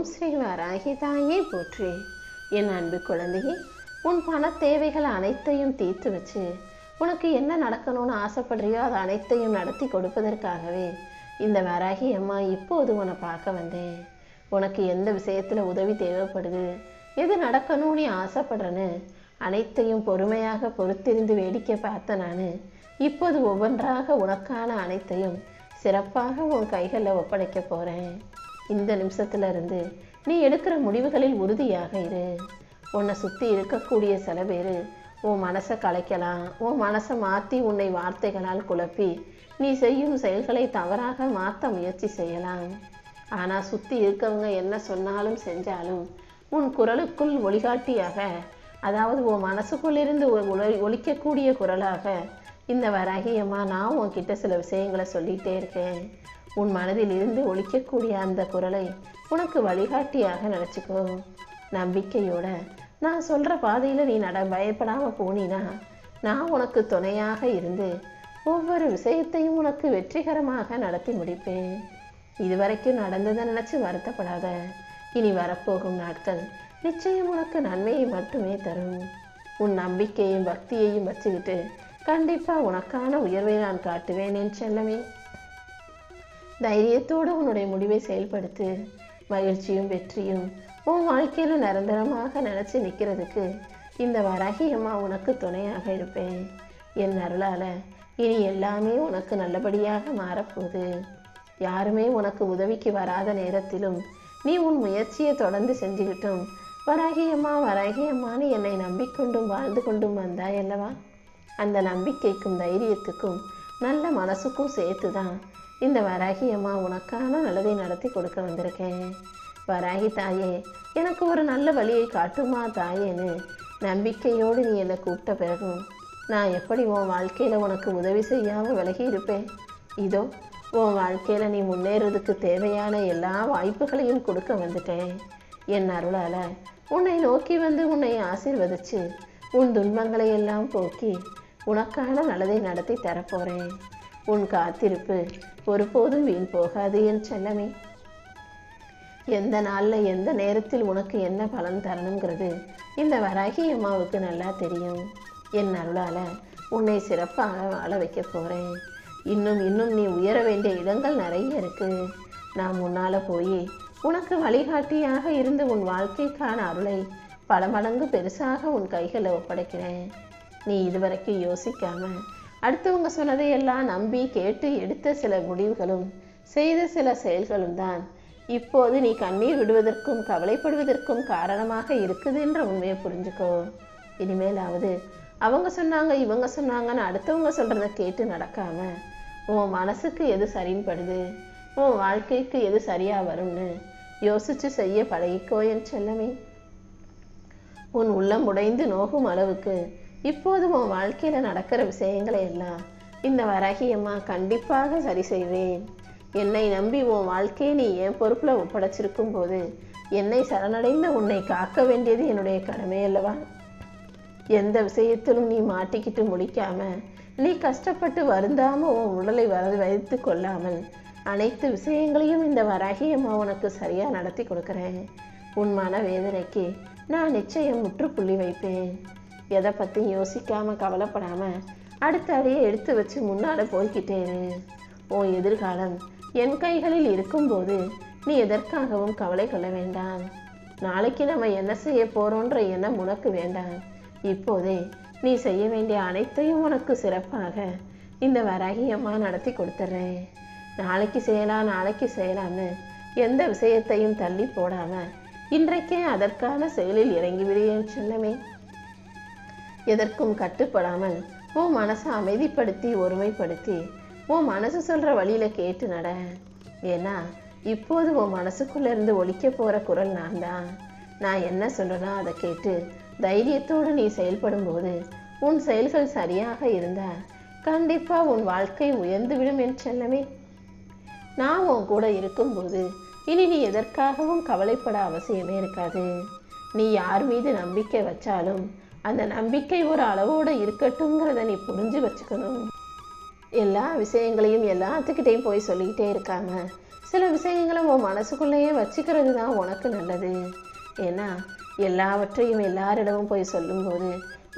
ஓம் ஸ்ரீ வராகி தாயே போற்றி. என் அன்பு குழந்தையே உன் பண தேவைகள் அனைத்தையும் தீர்த்து வச்சு உனக்கு என்ன நடக்கணும்னு ஆசைப்படுறியோ அது அனைத்தையும் நடத்தி கொடுப்பதற்காகவே இந்த வராகி அம்மா இப்போது உன்னை பார்க்க வந்தேன். உனக்கு எந்த விஷயத்தில் உதவி தேவைப்படுது எது நடக்கணும் நீ ஆசைப்படுறேன்னு அனைத்தையும் பொறுமையாக பொறுத்திருந்து வேடிக்கை பார்த்த நான் இப்போது ஒவ்வொன்றாக உனக்கான அனைத்தையும் சிறப்பாக உன் கைகளில் ஒப்படைக்க போகிறேன் இந்த நிமிஷத்துலேருந்து நீ எடுக்கிற முடிவுகளில் உறுதியாக இரு. உன்னை சுற்றி இருக்கக்கூடிய சில பேர் உன் மனசை கலைக்கலாம் உன் மனசை மாற்றி உன்னை வார்த்தைகளால் குழப்பி நீ செய்யும் செயல்களை தவறாக மாற்ற முயற்சி செய்யலாம். ஆனால் சுற்றி இருக்கவங்க என்ன சொன்னாலும் செஞ்சாலும் உன் குரலுக்குள் ஒளிகாட்டியாக அதாவது உன் மனசுக்குள்ளிருந்து ஒழிக்கக்கூடிய ஒளி குரலாக இந்த வராகியம்மா நான் உன்கிட்ட சில விஷயங்களை சொல்லிகிட்டே இருக்கேன். உன் மனதில் இருந்து ஒழிக்கக்கூடிய அந்த குரலை உனக்கு வழிகாட்டியாக நினச்சிக்கோ. நம்பிக்கையோட நான் சொல்கிற பாதையில் நீ நட பயப்படாமல் போனீனா நான் உனக்கு துணையாக இருந்து ஒவ்வொரு விஷயத்தையும் உனக்கு வெற்றிகரமாக நடத்தி முடிப்பேன். இதுவரைக்கும் நடந்ததை நினச்சி வருத்தப்படாத. இனி வரப்போகும் நாட்கள் நிச்சயம் உனக்கு நன்மையை மட்டுமே தரும். உன் நம்பிக்கையும் பக்தியையும் வச்சுக்கிட்டு கண்டிப்பாக உனக்கான உயர்வை நான் காட்டுவேன் என் செல்லமே. தைரியத்தோடு உன்னுடைய முடிவை செயல்படுத்து மகிழ்ச்சியும் வெற்றியும் உன் வாழ்க்கையில் நிரந்தரமாக நினச்சி நிற்கிறதுக்கு இந்த வராகி அம்மா உனக்கு துணையாக இருப்பேன். என் அருளால் இனி எல்லாமே உனக்கு நல்லபடியாக மாறப்போகுது. யாருமே உனக்கு உதவிக்கு வராத நேரத்திலும் நீ உன் முயற்சியை தொடர்ந்து செஞ்சுக்கிட்டும் வராகியம்மா அம்மா அம்மான்னு என்னை நம்பிக்கொண்டும் வாழ்ந்து கொண்டும் வந்தாய் அல்லவா? அந்த நம்பிக்கைக்கும் தைரியத்துக்கும் நல்ல மனசுக்கும் சேர்த்து தான் இந்த வராகி அம்மா உனக்கான நல்லதை நடத்தி கொடுக்க வந்திருக்கேன். வராகி தாயே எனக்கு ஒரு நல்ல வழியை காட்டுமா தாயேன்னு நம்பிக்கையோடு நீ என்னை கூப்பிட்ட பிறகும் நான் எப்படி உன் வாழ்க்கையில் உனக்கு உதவி செய்யாமல் விலகி இருப்பேன்? இதோ உன் வாழ்க்கையில் நீ முன்னேறதுக்கு தேவையான எல்லா வாய்ப்புகளையும் கொடுக்க வந்துட்டேன். என் அருளால் உன்னை நோக்கி வந்து உன்னை ஆசிர்வதிச்சு உன் துன்பங்களை எல்லாம் போக்கி உனக்கான நல்லதை நடத்தி தரப்போகிறேன் உன் காத்திருப்பு ஒருபோதும் வீண் போகாது என் செல்லமே. எந்த நாளில் எந்த நேரத்தில் உனக்கு என்ன பலன் தரணுங்கிறது இந்த வராகி அம்மாவுக்கு நல்லா தெரியும். என் அருளால் உன்னை சிறப்பாக வாழ வைக்க போகிறேன் இன்னும் இன்னும் நீ உயர வேண்டிய இடங்கள் நிறைய இருக்கு. நான் முன்னால் போய் உனக்கு வழிகாட்டியாக இருந்து உன் வாழ்க்கைக்கான அருளை பல மடங்கு பெருசாக உன் கைகளை ஒப்படைக்கிறேன். நீ இதுவரைக்கும் யோசிக்காம அடுத்தவங்க சொன்னதையெல்லாம் நம்பி கேட்டு எடுத்த சில முடிவுகளும் செய்த சில செயல்களும் தான். இப்போது நீ கண்ணீர் விடுவதற்கும் கவலைப்படுவதற்கும் காரணமாக இருக்குதுன்ற உண்மையை புரிஞ்சுக்கோ. இனிமேலாவது அவங்க சொன்னாங்க இவங்க சொன்னாங்கன்னு அடுத்தவங்க சொல்கிறத கேட்டு நடக்காம உன் மனசுக்கு எது சரின்னு படுது உன் வாழ்க்கைக்கு எது சரியாக வரும்னு யோசிச்சு செய்ய பழகிக்கோ என் செல்லமே. உன் உள்ளம் உடைந்து நோகும் அளவுக்கு இப்போது உன் வாழ்க்கையில் நடக்கிற விஷயங்களை எல்லாம் இந்த வரகியம்மா கண்டிப்பாக சரி செய்வேன். என்னை நம்பி உன் வாழ்க்கையை நீ என் பொறுப்பில் ஒப்படைச்சிருக்கும் போது என்னை சரணடைந்த உன்னை காக்க வேண்டியது என்னுடைய கடமை அல்லவா? எந்த விஷயத்திலும் நீ மாட்டிக்கிட்டு முடிக்காம நீ கஷ்டப்பட்டு வருந்தாமல் உன் உடலை வர வைத்து கொள்ளாமல் அனைத்து விஷயங்களையும் இந்த வரகியம்மா உனக்கு சரியாக நடத்தி கொடுக்குறேன். உன் மன வேதனைக்கு நான் நிச்சயம் முற்றுப்புள்ளி வைப்பேன். எதை பத்தி யோசிக்காம கவலைப்படாம அடுத்த அடியை எடுத்து வச்சு முன்னால் போய்கிட்டே ஓ உன் எதிர்காலம். என் கைகளில் இருக்கும்போது நீ எதற்காகவும் கவலை கொள்ள வேண்டாம். நாளைக்கு நம்ம என்ன செய்ய போறோன்ற எண்ணம் உனக்கு வேண்டாம். இப்போதே நீ செய்ய வேண்டிய அனைத்தையும் உனக்கு சிறப்பாக இந்த வராகியம்மா நடத்தி கொடுத்துட்றேன் நாளைக்கு செய்யலாம் நாளைக்கு செய்யலாம்னு எந்த விஷயத்தையும் தள்ளி போடாம இன்றைக்கே அதற்கான செயலில் இறங்கிவிடு என் செல்லமே. எதற்கும் கட்டுப்படாமல் உன் மனசை அமைதிப்படுத்தி ஒருமைப்படுத்தி உன் மனசு சொல்ற வழியில கேட்டு நட. ஏன்னா இப்போது உன் மனசுக்குள்ள இருந்து போகிற போற குரல் நான் தான் நான் என்ன சொல்றேனோ அதை கேட்டு தைரியத்தோடு நீ செயல்படும் போது உன் செயல்கள் சரியாக இருந்தால் கண்டிப்பா உன் வாழ்க்கை உயர்ந்துவிடும் என்று செல்லமே. நான் உன் கூட இருக்கும்போது இனி நீ எதற்காகவும் கவலைப்பட அவசியமே இருக்காது. நீ யார் மீது நம்பிக்கை வச்சாலும் அந்த நம்பிக்கை ஒரு அளவோடு இருக்கட்டுங்கிறத நீ புரிஞ்சு வச்சுக்கணும். எல்லா விஷயங்களையும் எல்லாத்துக்கிட்டையும் போய் சொல்லிக்கிட்டே இருக்காம சில விஷயங்களை உன் மனசுக்குள்ளேயே வச்சுக்கிறது தான் உனக்கு நல்லது. ஏன்னா எல்லாவற்றையும் எல்லாரிடமும் போய் சொல்லும்போது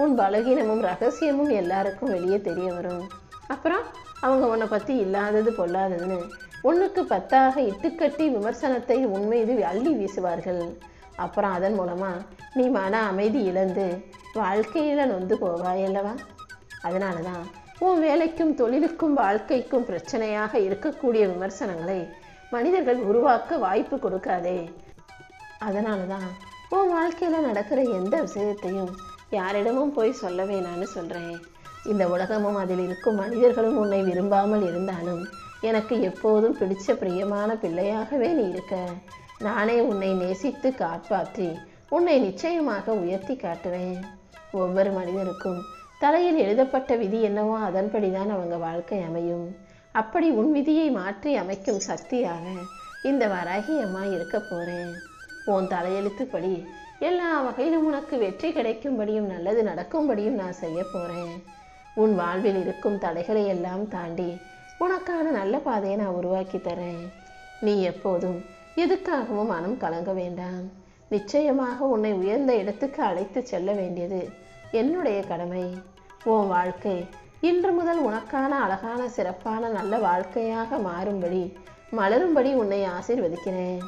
உன் பலகீனமும் ரகசியமும் எல்லாருக்கும் வெளியே தெரிய வரும். அப்புறம் அவங்க உன்னை பற்றி இல்லாதது பொல்லாததுன்னு ஒன்றுக்கு பத்தாக இட்டுக்கட்டி விமர்சனத்தை உன்மீது அள்ளி வீசுவார்கள். அப்புறம் அதன் மூலமாக நீ மன அமைதி இழந்து வாழ்க்கையில் நொந்து போவாய் அல்லவா அதனால தான் உன் வேலைக்கும் தொழிலுக்கும் வாழ்க்கைக்கும் பிரச்சனையாக இருக்கக்கூடிய விமர்சனங்களை மனிதர்கள் உருவாக்க வாய்ப்பு கொடுக்காதே. அதனால தான் உன் வாழ்க்கையில் நடக்கிற எந்த விஷயத்தையும் யாரிடமும் போய் சொல்ல வேணான்னு சொல்கிறேன் இந்த உலகமும் அதில் இருக்கும் மனிதர்களும் உன்னை விரும்பாமல் இருந்தாலும் எனக்கு எப்போதும் பிடிச்ச பிரியமான பிள்ளையாகவே நீ இருக்க. நானே உன்னை நேசித்து காப்பாற்றி உன்னை நிச்சயமாக உயர்த்தி காட்டுவேன். ஒவ்வொரு மனிதனுக்கும் தலையில் எழுதப்பட்ட விதி என்னவோ அதன்படிதான் அவங்க வாழ்க்கை அமையும். அப்படி உன் விதியை மாற்றி அமைக்கும் சக்தியாக இந்த வராகி அம்மா இருக்க போகிறேன் உன் தலையெழுத்துப்படி எல்லா வகையிலும் உனக்கு வெற்றி கிடைக்கும்படியும் நல்லது நடக்கும்படியும் நான் செய்ய போகிறேன் உன் வாழ்வில் இருக்கும் தடைகளை எல்லாம் தாண்டி உனக்கான நல்ல பாதையை நான் உருவாக்கி தரேன். நீ எப்போதும் எதுக்காகவும் மனம் கலங்க வேண்டாம். நிச்சயமாக உன்னை உயர்ந்த இடத்துக்கு அழைத்து செல்ல வேண்டியது என்னுடைய கடமை? உன் வாழ்க்கை. இன்று முதல் உனக்கான அழகான சிறப்பான நல்ல வாழ்க்கையாக மாறும்படி மலரும்படி உன்னை ஆசிர்வதிக்கிறேன்.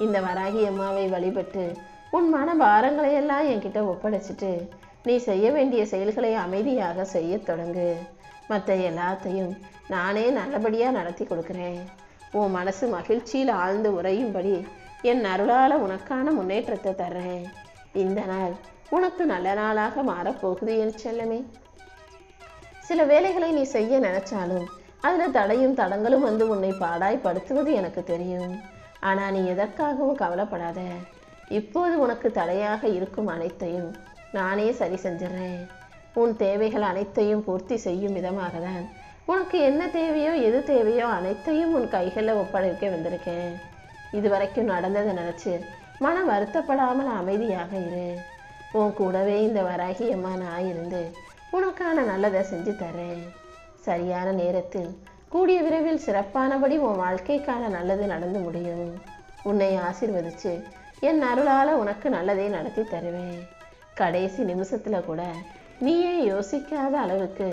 இந்த வராகி அம்மாவை வழிபட்டு உன் மன பாரங்களையெல்லாம் என்கிட்ட ஒப்படைச்சிட்டு நீ செய்ய வேண்டிய செயல்களை அமைதியாக செய்யத் தொடங்கு. மற்ற எல்லாத்தையும் நானே நல்லபடியாக நடத்தி கொடுக்குறேன். உன் மனசு மகிழ்ச்சியில் ஆழ்ந்து உறையும்படி என் அருளால் உனக்கான முன்னேற்றத்தை தர்றேன். இந்த நாள் உனக்கு நல்ல நாளாக மாறப்போகுது என் செல்லமே. சில வேலைகளை நீ செய்ய நினைச்சாலும் அதில் தடையும் தடங்களும் வந்து உன்னை பாடாய்படுத்துவது எனக்கு தெரியும். ஆனால் நீ எதற்காகவும் கவலைப்படாத. இப்போது உனக்கு தடையாக இருக்கும் அனைத்தையும் நானே சரி செஞ்சிடறேன். உன் தேவைகள் அனைத்தையும் பூர்த்தி செய்யும் விதமாக தான் உனக்கு என்ன தேவையோ எது தேவையோ அனைத்தையும் உன் கைகளில் ஒப்படைக்க வந்திருக்கேன். இதுவரைக்கும் நடந்ததை நினச்சி மனம் வருத்தப்படாமல் அமைதியாக இரு. உன் கூடவே இந்த வராகி அம்மா நான் இருந்து உனக்கான நல்லதை செஞ்சு தரேன். சரியான நேரத்தில் கூடிய விரைவில் சிறப்பானபடி உன் வாழ்க்கைக்கான நல்லது நடந்து முடியும். உன்னை ஆசீர்வதிச்சு என் அருளால் உனக்கு நல்லதை நடத்தி தருவேன். கடைசி நிமிஷத்தில் கூட நீயே யோசிக்காத அளவுக்கு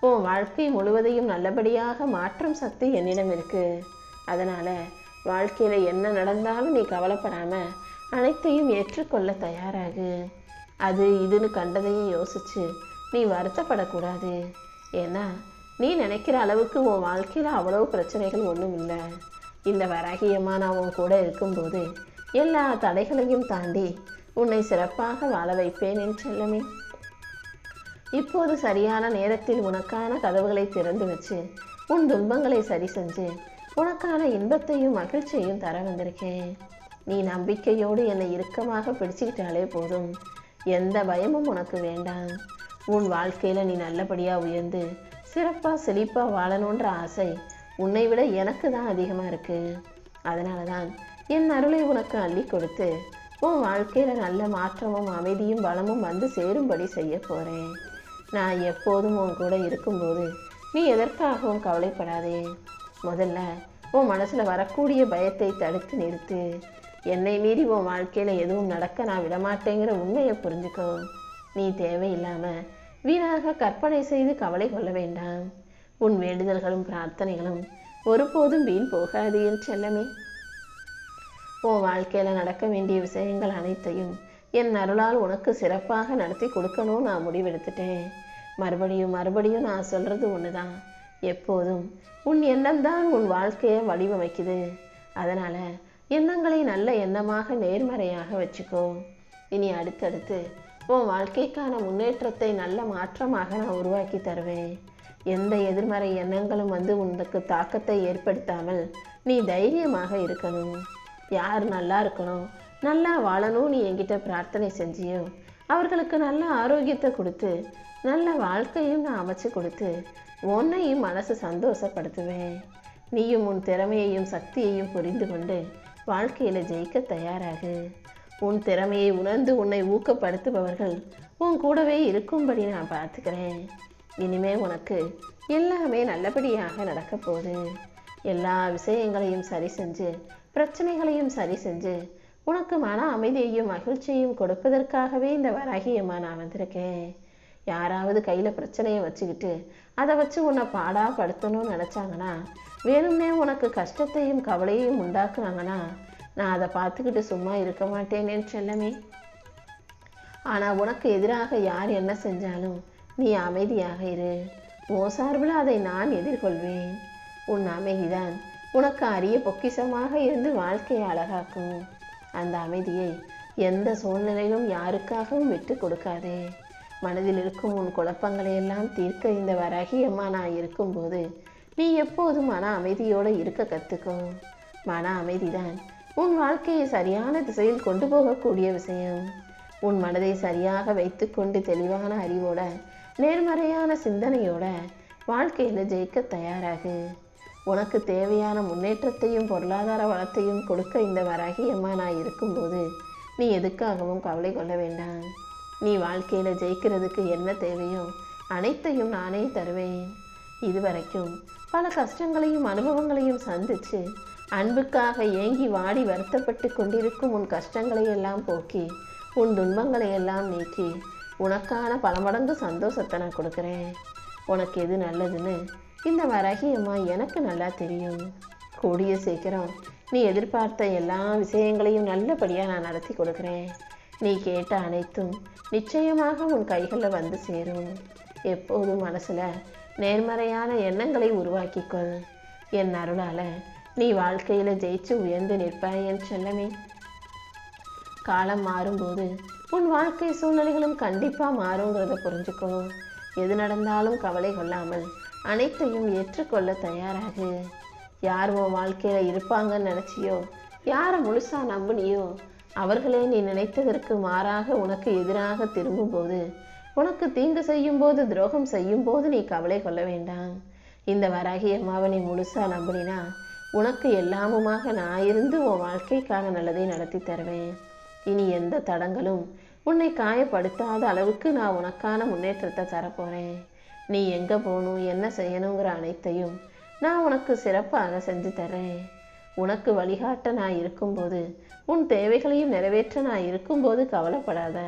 உன் வாழ்க்கை முழுவதையும் நல்லபடியாக மாற்றும் சக்தி என்னிடம் இருக்கு. அதனால் வாழ்க்கையில் என்ன நடந்தாலும் நீ கவலைப்படாமல் அனைத்தையும் ஏற்றுக்கொள்ள தயாராகு. அது இதுன்னு கண்டதையும் யோசிச்சு நீ வருத்தப்படக்கூடாது. ஏன்னா நீ நினைக்கிற அளவுக்கு உன் வாழ்க்கையில் அவ்வளோ பிரச்சனைகள் ஒன்றும் இல்லை. இந்த வராகியம்மா நான் உன் கூட இருக்கும்போது எல்லா தடைகளையும் தாண்டி உன்னை சிறப்பாக வாழ வைப்பேன் என் செல்லமே. இப்போது சரியான நேரத்தில் உனக்கான கதவுகளை திறந்து வச்சு உன் துன்பங்களை சரி செஞ்சு உனக்கான இன்பத்தையும் மகிழ்ச்சியையும் தர வந்திருக்கேன். நீ நம்பிக்கையோடு என்னை இறுக்கமாக பிடிச்சிக்கிட்டாலே போதும். எந்த பயமும் உனக்கு வேண்டாம். உன் வாழ்க்கையில் நீ நல்லபடியாக உயர்ந்து சிறப்பாக செழிப்பாக வாழணுன்ற ஆசை உன்னை விட எனக்கு தான் அதிகமாக இருக்குது அதனால தான் என் அருளை உனக்கு அள்ளி கொடுத்து உன் வாழ்க்கையில் நல்ல மாற்றமும் அமைதியும் பலமும் வந்து சேரும்படி செய்ய போகிறேன் நான் எப்போதும் உன் கூட இருக்கும்போது நீ எதற்காகவும் கவலைப்படாதே. முதல்ல உன் மனசில் வரக்கூடிய பயத்தை தடுத்து நிறுத்து. என்னை மீறி உன் வாழ்க்கையில் எதுவும் நடக்க நான் விடமாட்டேங்கிற உண்மையை புரிஞ்சுக்கோ. நீ தேவையில்லாமல் வீணாக கற்பனை செய்து கவலை கொள்ள வேண்டாம். உன் வேண்டுதல்களும் பிரார்த்தனைகளும் ஒருபோதும் வீண் போகாது என் செல்லமே. உன் வாழ்க்கையில் நடக்க வேண்டிய விஷயங்கள் அனைத்தையும் என் அருளால் உனக்கு சிறப்பாக நடத்தி கொடுக்கணும்னு நான் முடிவெடுத்துட்டேன். மறுபடியும் மறுபடியும் நான் சொல்கிறது ஒன்று தான் எப்போதும் உன் எண்ணம் தான் உன் வாழ்க்கையை வடிவமைக்குது. அதனால் எண்ணங்களை நல்ல எண்ணமாக நேர்மறையாக வச்சுக்கோ இனி அடுத்தடுத்து உன் வாழ்க்கைக்கான முன்னேற்றத்தை நல்ல மாற்றமாக நான் உருவாக்கி தருவேன். எந்த எதிர்மறை எண்ணங்களும் வந்து உனக்கு தாக்கத்தை ஏற்படுத்தாமல் நீ தைரியமாக இருக்கணும். யார் நல்லா இருக்கணும்? நல்லா வாழணும் நீ என்கிட்ட பிரார்த்தனை செஞ்சியோ? அவர்களுக்கு நல்ல ஆரோக்கியத்தை கொடுத்து நல்ல வாழ்க்கையும் நான் அமைச்சு கொடுத்து உன்னையும் மனசு சந்தோஷப்படுத்துவேன். நீயும் உன் திறமையையும் சக்தியையும் புரிந்து கொண்டு வாழ்க்கையில் ஜெயிக்க தயாராகு. உன் திறமையை உணர்ந்து உன்னை ஊக்கப்படுத்துபவர்கள் உன் கூடவே இருக்கும்படி நான் பார்த்துக்கிறேன். இனிமே உனக்கு எல்லாமே நல்லபடியாக நடக்க போகுது. எல்லா விஷயங்களையும் சரி செஞ்சு பிரச்சனைகளையும் சரி செஞ்சு உனக்கு மன அமைதியையும் மகிழ்ச்சியையும் கொடுப்பதற்காகவே இந்த வராகியம்மா நான் வந்திருக்கேன். யாராவது கையில் பிரச்சனையை வச்சுக்கிட்டு அதை வச்சு உன்னை பாடாப்படுத்தணும்னு நினச்சாங்கன்னா வேணும்னே உனக்கு கஷ்டத்தையும் கவலையையும் உண்டாக்குனாங்கன்னா நான் அதை பார்த்துக்கிட்டு சும்மா இருக்க மாட்டேனேன்னு செல்லமே. ஆனால் உனக்கு எதிராக யார் என்ன செஞ்சாலும் நீ அமைதியாக இரு. உன் சார்பில் அதை நான் எதிர்கொள்வேன். உன் அமைதிதான் உனக்கு அரிய பொக்கிஷமாக இருந்து வாழ்க்கையை அழகாக்கும். அந்த அமைதியை எந்த சூழ்நிலையிலும் யாருக்காகவும் விட்டு கொடுக்காதே. மனதில் இருக்கும் உன் குழப்பங்களையெல்லாம் தீர்க்க இந்த வராகியம்மா நான் இருக்கும்போது நீ எப்போதும் மன அமைதியோடு இருக்க கற்றுக்கோ மன அமைதிதான் உன் வாழ்க்கையை சரியான திசையில் கொண்டு போகக்கூடிய விஷயம். உன் மனதை சரியாக வைத்துக்கொண்டு தெளிவான அறிவோட நேர்மறையான சிந்தனையோட வாழ்க்கையில் ஜெயிக்க தயாராகு. உனக்கு தேவையான முன்னேற்றத்தையும் பொருளாதார வளத்தையும் கொடுக்க இந்த வராகியம்மா நான் இருக்கும்போது நீ எதுக்காகவும் கவலை கொள்ள வேண்டாம். நீ வாழ்க்கையில் ஜெயிக்கிறதுக்கு என்ன தேவையோ அனைத்தையும் நானே தருவேன். இதுவரைக்கும் பல கஷ்டங்களையும் அனுபவங்களையும் சந்தித்து அன்புக்காக ஏங்கி வாடி வருத்தப்பட்டு கொண்டிருக்கும் உன் கஷ்டங்களை எல்லாம் போக்கி உன் துன்பங்களை எல்லாம் நீக்கி உனக்கான பல மடங்கு சந்தோஷத்தை நான் கொடுக்குறேன். உனக்கு எது நல்லதுன்னு இந்த வரகியம்மா எனக்கு நல்லா தெரியும். கூடிய சீக்கிரம் நீ எதிர்பார்த்த எல்லா விஷயங்களையும் நல்லபடியாக நான் நடத்தி கொடுக்குறேன். நீ கேட்ட அனைத்தும் நிச்சயமாக உன் கைகளில் வந்து சேரும். எப்போதும் மனசில் நேர்மறையான எண்ணங்களை உருவாக்கிக்கொள். என் அருளால் நீ வாழ்க்கையில் ஜெயிச்சு உயர்ந்து நிற்பாய் என் செல்லமே. காலம் மாறும்போது உன் வாழ்க்கை சூழ்நிலைகளும் கண்டிப்பாக மாறுங்கிறத புரிஞ்சுக்கணும். எது நடந்தாலும் கவலை கொள்ளாமல் அனைத்தையும் ஏற்றுக்கொள்ள தயாராகு. யார் உன் வாழ்க்கையில் இருப்பாங்கன்னு நினச்சியோ யாரை முழுசாக நம்பினியோ அவர்களே நீ நினைத்ததற்கு மாறாக உனக்கு எதிராக திரும்பும்போது உனக்கு தீங்கு செய்யும் போது துரோகம் செய்யும் போது நீ கவலை கொள்ள வேண்டாம். இந்த வராகி அம்மாவை நீ முழுசா நம்பினா உனக்கு எல்லாமுமாக நான் இருந்து உன் வாழ்க்கைக்கான நல்லதை நடத்தி தருவேன். இனி எந்த தடங்களும் உன்னை காயப்படுத்தாத அளவுக்கு நான் உனக்கான முன்னேற்றத்தை தரப்போறேன். நீ எங்கே போகணும் என்ன செய்யணுங்கிற அனைத்தையும் நான் உனக்கு சிறப்பாக செஞ்சு தர்றேன். உனக்கு வழிகாட்ட நான் இருக்கும்போது உன் தேவைகளையும் நிறைவேற்ற நான் இருக்கும்போது கவலைப்படாத.